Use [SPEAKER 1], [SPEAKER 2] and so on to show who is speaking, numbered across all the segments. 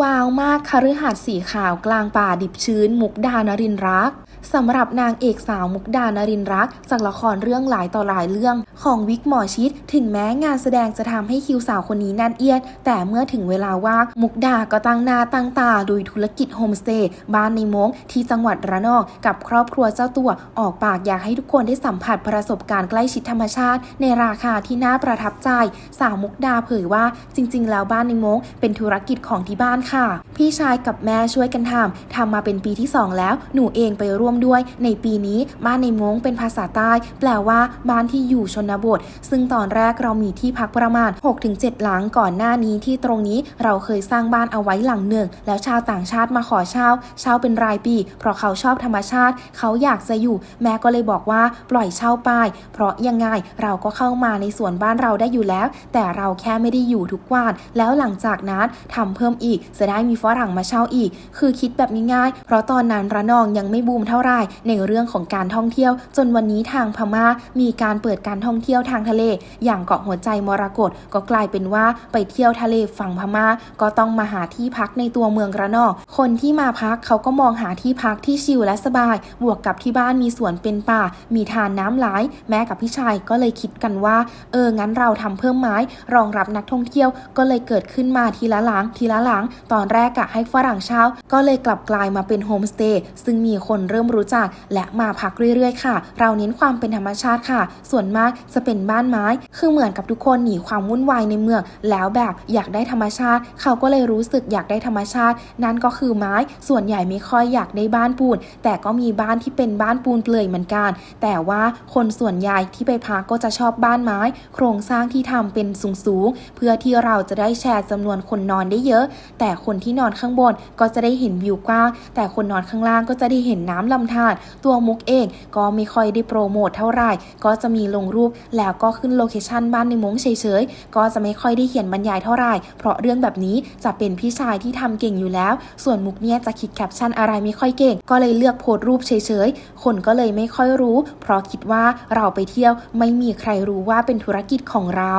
[SPEAKER 1] ว้าวมากคฤหาสน์สีขาวกลางป่าดิบชื้น มุกดานรินรักสำหรับนางเอกสาวมุกดานรินร์รัก จากละครเรื่องหลายต่อหลายเรื่อง ของวิกหมอชิด ถึงแม้งานแสดงจะทำให้คิวสาวคนนี้แน่นเอียด แต่เมื่อถึงเวลาว่างมุกดาก็ตั้งหน้าตั้งตาโดยธุรกิจโฮมสเตย์บ้านในมงที่จังหวัดระนองกับครอบครัวเจ้าตัวออกปากอยากให้ทุกคนได้สัมผัสประสบการณ์ใกล้ชิดธรรมชาติ ในราคาที่น่าประทับใจ สาวมุกดาเผยว่าจริง ๆ แล้วบ้านในมงเป็นธุรกิจของที่บ้านค่ะ พี่ชายกับแม่ช่วยกันทำทำมาเป็นปีที่ 2 แล้วหนูเองไปร่วมด้วย ในปีนี้บ้านในมงเป็นภาษาใต้ แปลว่าบ้านที่อยู่ชนบท ซึ่งตอนแรกเรามีที่พักประมาณ 6-7 หลังก่อนหน้านี้ที่ตรงนี้เราเคยสร้างบ้านเอาไว้หลังหนึ่ง แล้วชาวต่างชาติมาขอเช่าเช่าเป็นรายปี เพราะเขาชอบธรรมชาติ เขาอยากจะอยู่ แม่ก็เลยบอกว่าปล่อยเช่าไปเพราะยังไงเราก็เข้ามาในสวนบ้านเราได้อยู่แล้ว แต่เราแค่ไม่ได้อยู่ทุกวันแล้วหลังจากนั้นทำเพิ่มอีกจะได้มีฝรั่งมาเช่าอีก คือคิดแบบง่ายๆเพราะตอนนั้นระนองยังไม่บูมเท่าไหร่ในเรื่องของการท่องเที่ยว จนวันนี้ทางพม่ามีการเปิดการท่องเที่ยวทางทะเล อย่างเกาะหัวใจมรกตก็กลายเป็นว่าไปเที่ยวทะเลฝั่งพม่าก็ต้องมาหาที่พักในตัวเมืองระนองคนที่มาพักเขาก็มองหาที่พักที่ชิลและสบาย บวกกับที่บ้านมีสวนเป็นป่า มีทานน้ำไหลแม่กับพี่ชายก็เลยคิดกันว่า เอองั้นเราทำเพิ่มไม้รองรับนักท่องเที่ยวก็เลยเกิดขึ้นมาทีละหลังทีละหลังตอนแรกกะให้ฝรั่งเช่าก็เลยกลับกลายมาเป็นโฮมสเตย์ซึ่งมีคนเริ่มรู้จักและมาพักเรื่อยๆ ค่ะ เราเน้นความเป็นธรรมชาติค่ะ ส่วนมากจะเป็นบ้านไม้ คือเหมือนกับทุกคนหนีความวุ่นวายในเมือง แล้วแบบอยากได้ธรรมชาติ เขาก็เลยรู้สึกอยากได้ธรรมชาติ นั่นก็คือไม้ ส่วนใหญ่ไม่ค่อยอยากได้บ้านปูน แต่ก็มีบ้านที่เป็นบ้านปูนเปลือยเหมือนกัน แต่ว่าคนส่วนใหญ่ที่ไปพักก็จะชอบบ้านไม้ โครงสร้างที่ทำเป็นสูงๆ เพื่อที่เราจะได้แชร์จำนวนคนนอนได้เยอะ แต่คนที่นอนข้างบนก็จะได้เห็นวิวกว้าง แต่คนนอนข้างล่างก็จะได้เห็นน้ำลำธาร ตัวมุกเองก็ไม่ค่อยได้โปรโมทเท่าไหร่ ก็จะมีลงรูปแล้วก็ขึ้นโลเคชันบ้านในมงเฉยๆ ก็จะไม่ค่อยได้เขียนบรรยายเท่าไหร่ เพราะเรื่องแบบนี้จะเป็นพี่ชายที่ทำเก่งอยู่แล้ว ส่วนมุกเนี่ยจะคิดแคปชั่นอะไรไม่ค่อยเก่ง ก็เลยเลือกโพสต์รูปเฉยๆ คนก็เลยไม่ค่อยรู้ เพราะคิดว่าเราไปเที่ยวไม่มีใครรู้ว่าเป็นธุรกิจของเรา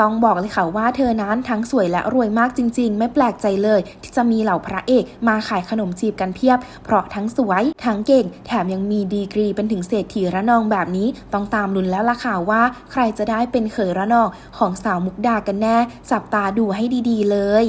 [SPEAKER 1] ต้องบอกเลยค่ะว่าเธอนั้นทั้งสวยและรวยมากจริง ๆ ไม่แปลกใจเลย ที่จะมีเหล่าพระเอกมาขายขนมจีบกันเพียบ เพราะทั้งสวย ทั้งเก่ง แถมยังมีดีกรีเป็นถึงเศรษฐีระนองแบบนี้ ต้องตามลุ้นแล้วล่ะค่ะว่า ใครจะได้เป็นเขยระนองของสาวมุกดากันแน่ จับตาดูให้ดีๆ เลย